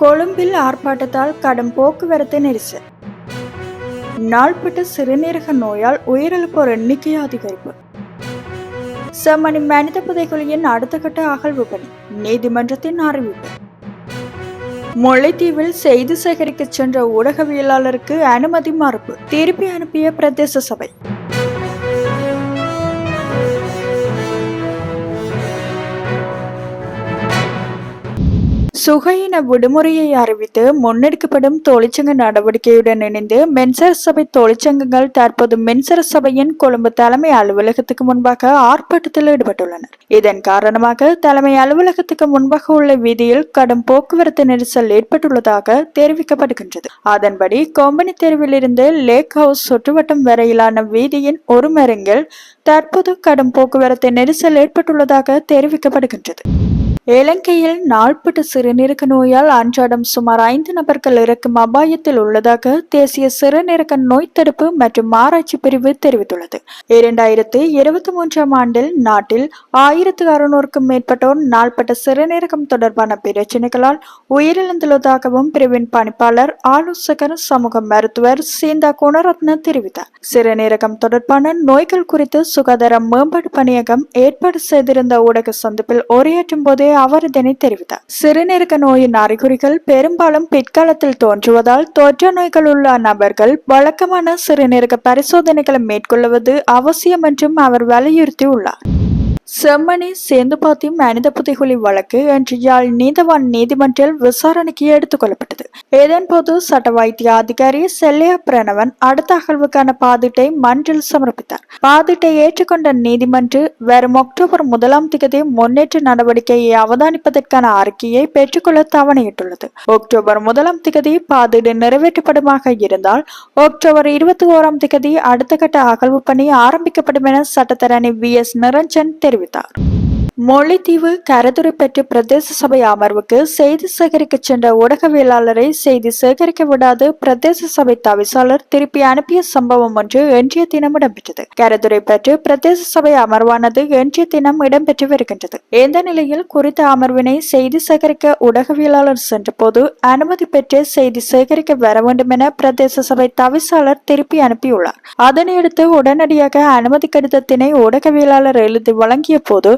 கொழும்பில் ஆர்ப்பாட்டத்தால் கடும் போக்குவரத்து நெரிசல். நாள்பட்ட சிறுநீரக நோயால் உயிரிழப்போர் எண்ணிக்கை அதிகரிப்பு செம்மணி மனித புதைகுழியின் அடுத்த கட்ட அகழ்வு பணி நீதிமன்றத்தின் அறிவிப்பு. முல்லைத்தீவில் செய்தி சேகரிக்க சென்ற ஊடகவியலாளருக்கு அனுமதி மறுப்பு திருப்பி அனுப்பிய பிரதேச சபை. சுகையின விடுமுறையை அறிவித்து முன்னெடுக்கப்படும் தொழிற்சங்க நடவடிக்கையுடன் இணைந்து மின்சார சபை தொழிற்சங்கங்கள் தற்போது மென்சர சபையின் கொழும்பு தலைமை அலுவலகத்துக்கு முன்பாக ஆர்ப்பாட்டத்தில் ஈடுபட்டுள்ளனர். இதன் காரணமாக தலைமை அலுவலகத்துக்கு முன்பாக உள்ள வீதியில் கடும் போக்குவரத்து நெரிசல் ஏற்பட்டுள்ளதாக தெரிவிக்கப்படுகின்றது. அதன்படி கொம்பனி தெருவிலிருந்து லேக் ஹவுஸ் சுற்றுவட்டம் வரையிலான வீதியின் ஒரு மருங்கில் தற்போது கடும் போக்குவரத்து நெரிசல் ஏற்பட்டுள்ளதாக தெரிவிக்கப்படுகின்றது. இலங்கையில் நாள்பட்ட சிறுநீரக நோயால் அன்றாடம் சுமார் ஐந்து நபர்கள் இறக்கும் அபாயத்தில் உள்ளதாக தேசிய சிறுநீரக நோய் தடுப்பு மற்றும் ஆராய்ச்சி பிரிவு தெரிவித்துள்ளது. இரண்டாயிரத்து இருபத்தி மூன்றாம் ஆண்டில் நாட்டில் ஆயிரத்து அறுநூறுக்கும் மேற்பட்டோர் நாள்பட்ட சிறுநீரகம் தொடர்பான பிரச்சினைகளால் உயிரிழந்துள்ளதாகவும் பிரிவின் பணிப்பாளர் ஆலோசகர் சமூக மருத்துவர் சீந்தா குணரத்ன தெரிவித்தார். சிறுநீரகம் தொடர்பான நோய்கள் குறித்து சுகாதார மேம்பாடு பணியகம் ஏற்பாடு செய்திருந்த ஊடக சந்திப்பில் உரையாற்றும் போதே அவர் இதனை தெரிவித்தார் சிறுநீரக நோயின் அறிகுறிகள் பெரும்பாலும் பிற்காலத்தில் தோன்றுவதால் தொற்று நோய்கள் உள்ள நபர்கள் வழக்கமான சிறுநீரக பரிசோதனைகளை மேற்கொள்வது அவசியம் என்றும் அவர் வலியுறுத்தியுள்ளார். செம்மணி சேந்துபாத்தி மனித புதைகுழி வழக்கு இன்று யாழ் நீதவான் நீதிமன்றில் விசாரணைக்கு எடுத்துக் கொள்ளப்பட்டது. இதன்போது சட்ட வைத்திய அதிகாரி செல்லையா பிரணவன் அடுத்த அகழ்வுக்கான பாதிட்டை மன்றில் சமர்ப்பித்தார். பாதிட்டை ஏற்றுக்கொண்ட நீதிமன்று வரும் அக்டோபர் முதலாம் திகதி முன்னேற்ற நடவடிக்கையை அவதானிப்பதற்கான அறிக்கையை பெற்றுக்கொள்ள தவணையிட்டுள்ளது. அக்டோபர் முதலாம் திகதி பாதிடு நிறைவேற்றப்படுமாக இருந்தால் அக்டோபர் இருபத்தி ஓராம் திகதி அடுத்த கட்ட அகழ்வு பணி ஆரம்பிக்கப்படும் என சட்டத்தரணி வி எஸ் நிரஞ்சன் தெரிவித்தார். చెబుతారు கரதுரை பெற்று பிரதேச சபை அமர்வுக்கு செய்தி சேகரிக்க சென்ற ஊடகவியலாளரை செய்தி சேகரிக்க விடாது பிரதேச சபை தவிசாளர் திருப்பி அனுப்பிய சம்பவம் ஒன்று இன்றைய தினம் இடம்பெற்றது. கரதுரைப்பற்று பிரதேச சபை அமர்வானது இன்றைய தினம் இடம்பெற்று வருகின்றது. இந்த நிலையில் குறித்த அமர்வினை செய்தி சேகரிக்க ஊடகவியலாளர் சென்றபோது அனுமதி பெற்று செய்தி சேகரிக்க வர வேண்டும் என பிரதேச சபை தவிசாளர் திருப்பி அனுப்பியுள்ளார். அதனையடுத்து உடனடியாக அனுமதி கடிதத்தினை ஊடகவியலாளர் எழுதி வழங்கிய போது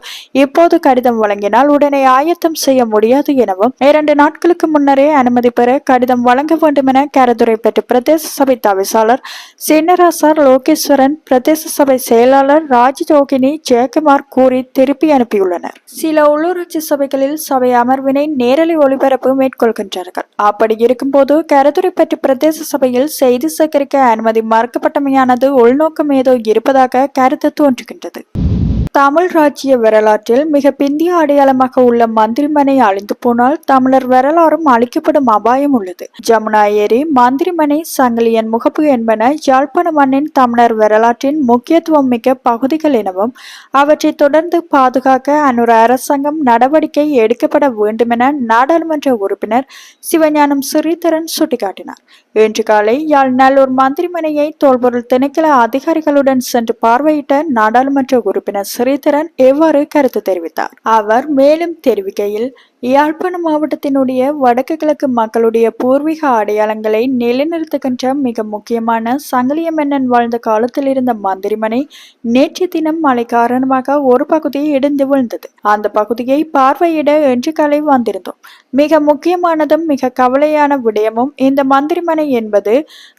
இப்போது கடிதம் வழங்கினால் உடனே ஆயத்தம் செய்ய முடியாது எனவும் இரண்டு நாட்களுக்கு முன்னரே அனுமதி பெற கடிதம் வழங்க வேண்டும் என கரதுரை பெற்ற பிரதேச சபை தவிசாளர் சின்னராசார் லோகேஸ்வரன் பிரதேச சபை செயலாளர் ராஜயோகினி ஜெயக்குமார் கூறி திருப்பி அனுப்பியுள்ளனர். சில உள்ளூராட்சி சபைகளில் சபை அமர்வினை நேரலை ஒளிபரப்பு மேற்கொள்கின்றார்கள். அப்படி இருக்கும்போது கரதுரை பெற்ற பிரதேச சபையில் செய்தி சேகரிக்க அனுமதி மறுக்கப்பட்டமையானது உள்நோக்கம் ஏதோ இருப்பதாக கருத்து தோன்றுகின்றது. தமிழ் ராஜ்ய வரலாற்றில் மிக பிந்திய அடையாளமாக உள்ள மந்திரிமனை அழிந்து போனால் தமிழர் வரலாறும் அழிக்கப்படும் அபாயம் உள்ளது. ஜமுனா ஏரி மந்திரிமனை சங்கிலியன் முகப்பு என்பன யாழ்ப்பாண மண்ணின் தமிழர் வரலாற்றின் முக்கியத்துவம் மிக்க பகுதிகள் எனவும் அவற்றை தொடர்ந்து பாதுகாக்க அன்னொரு அரசாங்கம் நடவடிக்கை எடுக்கப்பட வேண்டும் என நாடாளுமன்ற உறுப்பினர் சிவஞானம் ஸ்ரீதரன் சுட்டிக்காட்டினார். இன்று காலை யாழ் நல்லூர் மந்திரிமனையை தோல்பொருள் திணைக்கள அதிகாரிகளுடன் சென்று பார்வையிட்ட நாடாளுமன்ற உறுப்பினர் ஸ்ரீதரன் எவ்வாறு கருத்து தெரிவித்தார்? அவர் மேலும் தெரிவிக்கையில் யாழ்ப்பாண மாவட்டத்தினுடைய வடக்கு கிழக்கு மக்களுடைய பூர்வீக அடையாளங்களை நிலைநிறுத்துகின்ற மிக முக்கியமான சங்கிலியமன்னன் வாழ்ந்த காலத்தில் இருந்த மந்திரிமனை நேற்று தினம் மழை காரணமாக ஒரு பகுதியை இடிந்து விழுந்தது. அந்த பகுதியை பார்வையிட இன்று காலை வந்திருந்தோம். மிக முக்கியமானதும் மிக கவலையான விடயமும் இந்த மந்திரிமனை என்பது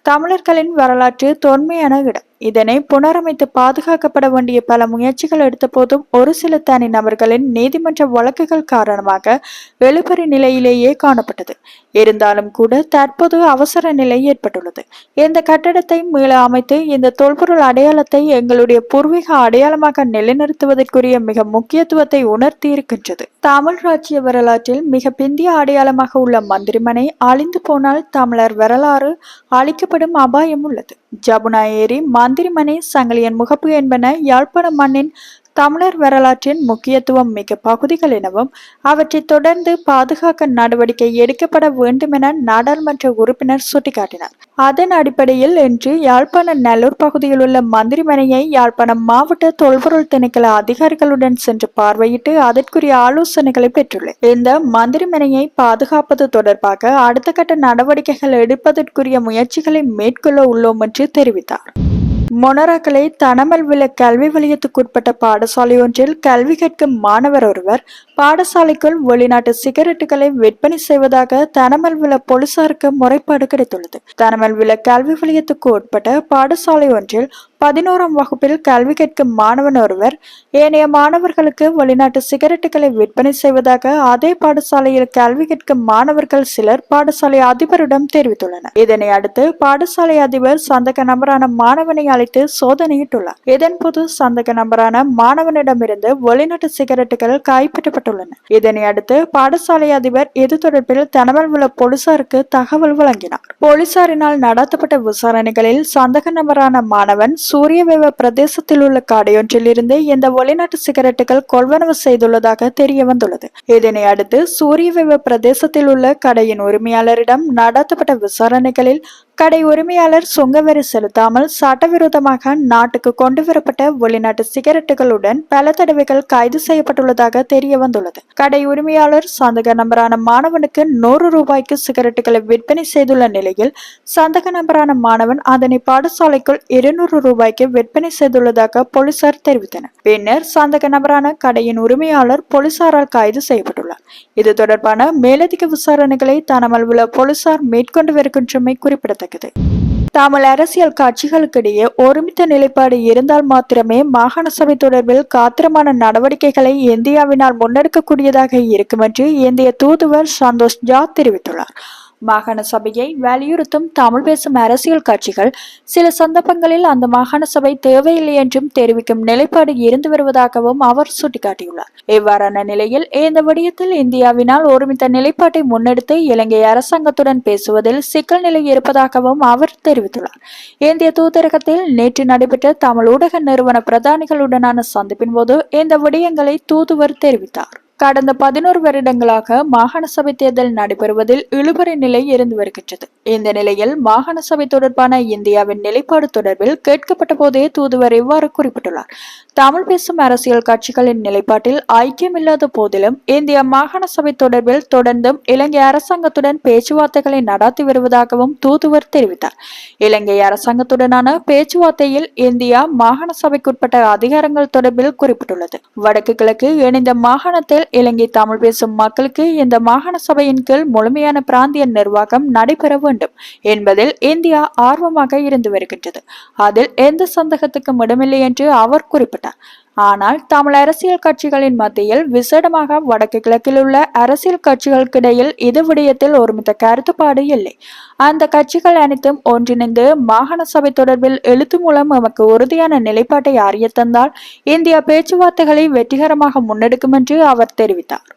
தமிழர்களின் வரலாற்று தொன்மையான இடம். இதனை புனரமைத்து பாதுகாக்கப்பட வேண்டிய பல முயற்சிகள் எடுத்த போதும் ஒரு சில தனி நபர்களின் நீதிமன்ற வழக்குகள் காரணமாக எழுபறி நிலையிலேயே காணப்பட்டது. இருந்தாலும் கூட தற்போது அவசர நிலை ஏற்பட்டுள்ளது. இந்த கட்டடத்தை மீள அமைத்து இந்த தொல்பொருள் அடையாளத்தை எங்களுடைய பூர்வீக அடையாளமாக நிலைநிறுத்துவதற்குரிய மிக முக்கியத்துவத்தை உணர்த்தி இருக்கின்றது தமிழ் ராஜ்ய வரலாற்றில் மிக பிந்திய அடையாளமாக உள்ள மந்திரிமனை அழிந்து போனால் தமிழர் வரலாறு அழிக்கப்படும் அபாயம் உள்ளது. ஜபுனா ஏரி மந்திரிமனை சங்கிலியன் முகப்பு என்பன யாழ்ப்பாண மண்ணின் தமிழர் வரலாற்றின் முக்கியத்துவம் மிக்க பகுதிகள் எனவும் அவற்றை தொடர்ந்து பாதுகாக்க நடவடிக்கை எடுக்கப்பட வேண்டும் என நாடாளுமன்ற உறுப்பினர் சுட்டிக்காட்டினார். அதன் அடிப்படையில் இன்று யாழ்ப்பாண நல்லூர் பகுதியில் உள்ள மந்திரிமனையை யாழ்ப்பாணம் மாவட்ட தொல்பொருள் திணைக்கள அதிகாரிகளுடன் சென்று பார்வையிட்டு அதற்குரிய ஆலோசனைகளை பெற்றுள்ளேன். இந்த மந்திரிமனையை பாதுகாப்பது தொடர்பாக அடுத்த கட்ட நடவடிக்கைகள் எடுப்பதற்குரிய முயற்சிகளை மேற்கொள்ள உள்ளோம் என்று தெரிவித்தார். மொனராக்கலை தனமல் விழ கல்வி வலயத்துக்குட்பட்ட பாடசாலை ஒன்றில் கல்வி கற்கும் மாணவர் ஒருவர் பாடசாலைக்குள் வெளிநாட்டு சிகரெட்டுகளை விற்பனை செய்வதாக தனமல் விழ போலீசாருக்கு முறைப்பாடு கிடைத்துள்ளது. தனமல் விழ கல்வி வலயத்துக்கு உட்பட்ட பாடசாலை ஒன்றில் பதினோராம் வகுப்பில் கல்வி கேட்கும் மாணவன் ஒருவர் ஏனைய மாணவர்களுக்கு வெளிநாட்டு சிகரெட்டுகளை விற்பனை செய்வதாக அதே பாடசாலையில் கல்வி கேட்கும் மாணவர்கள் சிலர் பாடசாலை அதிபரிடம் தெரிவித்துள்ளனர். இதனை அடுத்து பாடசாலை அதிபர் சந்தக நபரான மாணவனை அழைத்து சோதனையிட்டுள்ளார். இதன் பொது சந்தக நபரான மாணவனிடமிருந்து வெளிநாட்டு சிகரெட்டுகள் கைப்பற்றப்பட்டுள்ளன. இதனை அடுத்து பாடசாலை அதிபர் இது தொடர்பில் தனமல் உள்ள போலீசாருக்கு தகவல் வழங்கினார். போலீசாரினால் நடத்தப்பட்ட விசாரணைகளில் சந்தக நபரான மாணவன் சூரியவேவ பிரதேசத்தில் உள்ள காடையொன்றில் இருந்து இந்த வெளிநாட்டு சிகரெட்டுகள் கொள்வனவு செய்துள்ளதாக தெரிய வந்துள்ளது இதனை அடுத்து சூரியவேவ பிரதேசத்தில் உள்ள கடையின் உரிமையாளரிடம் நடத்தப்பட்ட விசாரணைகளில் கடை உரிமையாளர் சுங்கவரி செலுத்தாமல் சட்டவிரோதமாக நாட்டுக்கு கொண்டு வரப்பட்ட வெளிநாட்டு சிகரெட்டுகளுடன் பல தடவைகள் கைது செய்யப்பட்டுள்ளதாக தெரிய வந்துள்ளது. கடை உரிமையாளர் சந்தக நபரான மாணவனுக்கு நூறு ரூபாய்க்கு சிகரெட்டுகளை விற்பனை செய்துள்ள நிலையில் சந்தக நபரான மாணவன் அதனை பாடசாலைக்குள் இருநூறு ரூபாய்க்கு விற்பனை செய்துள்ளதாக போலீசார் தெரிவித்தனர். பின்னர் சந்தக நபரான கடையின் உரிமையாளர் போலீசாரால் கைது செய்யப்பட்டுள்ளார். இது தொடர்பான மேலதிக விசாரணைகளை தனமல் உள்ள போலீசார் மேற்கொண்டு வருகின்றமை குறிப்பிடத்தக்கது. தமிழ் அரசியல் கட்சிகளுக்கிடையே ஒருமித்த நிலைப்பாடு இருந்தால் மாத்திரமே மாகாண சபை தொடர்பில் காத்திரமான நடவடிக்கைகளை இந்தியாவினால் முன்னெடுக்கக்கூடியதாக இருக்கும் என்று இந்திய தூதுவர் சந்தோஷ் ஜா தெரிவித்துள்ளார். மாகாண சபையை வலியுறுத்தும் தமிழ் பேசும் அரசியல் கட்சிகள் சில சந்தர்ப்பங்களில் அந்த மாகாண சபை தேவையில்லை என்றும் தெரிவிக்கும் நிலைப்பாடு இருந்து வருவதாகவும் அவர் சுட்டிக்காட்டியுள்ளார். இவ்வாறான நிலையில் இந்த விடயத்தில் இந்தியாவினால் ஒருமித்த நிலைப்பாட்டை முன்னெடுத்து இலங்கை அரசாங்கத்துடன் பேசுவதில் சிக்கல் நிலை இருப்பதாகவும் அவர் தெரிவித்துள்ளார். இந்திய தூதரகத்தில் நேற்று நடைபெற்ற தமிழ் ஊடக நிறுவன பிரதானிகளுடனான சந்திப்பின் போது இந்த விடயங்களை தூதுவர் தெரிவித்தார். கடந்த பதினோரு வருடங்களாக மாகாண சபை தேர்தல் நடைபெறுவதில் இழுபறி நிலை இருந்து வருகின்றது. இந்த நிலையில் மாகாண சபை தொடர்பான இந்தியாவின் நிலைப்பாடு தொடர்பில் கேட்கப்பட்ட போதே தூதுவர் இவ்வாறு குறிப்பிட்டுள்ளார். தமிழ் பேசும் அரசியல் கட்சிகளின் நிலைப்பாட்டில் ஐக்கியமில்லாத போதிலும் இந்திய மாகாண சபை தொடர்பில் தொடர்ந்தும் இலங்கை அரசாங்கத்துடன் பேச்சுவார்த்தைகளை நடாத்தி வருவதாகவும் தூதுவர் தெரிவித்தார். இலங்கை அரசாங்கத்துடனான பேச்சுவார்த்தையில் இந்தியா மாகாண சபைக்குட்பட்ட அதிகாரங்கள் தொடர்பில் குறிப்பிட்டுள்ளது. வடக்கு கிழக்கு இணைந்த மாகாணத்தில் இலங்கை தமிழ் பேசும் மக்களுக்கு இந்த மாகாண சபையின் கீழ் முழுமையான பிராந்திய நிர்வாகம் நடைபெற வேண்டும் என்பதில் இந்தியா ஆர்வமாக இருந்து வருகின்றது. அதில் எந்த சந்தேகத்துக்கும் இடமில்லை என்று அவர் குறிப்பிட்டார். ஆனால் தமிழ் அரசியல் கட்சிகளின் மத்தியில் விசேடமாக வடக்கு கிழக்கில் உள்ள அரசியல் கட்சிகளுக்கிடையில் இது விடயத்தில் ஒருமித்த கருத்துப்பாடு இல்லை. அந்த கட்சிகள் அனைத்தும் ஒன்றிணைந்து மாகாண சபை தொடர்பில் எழுத்து மூலம் எமக்கு உறுதியான நிலைப்பாட்டை அறிய தந்தால் இந்தியா பேச்சுவார்த்தைகளை வெற்றிகரமாக முன்னெடுக்கும் என்று அவர் தெரிவித்தார்.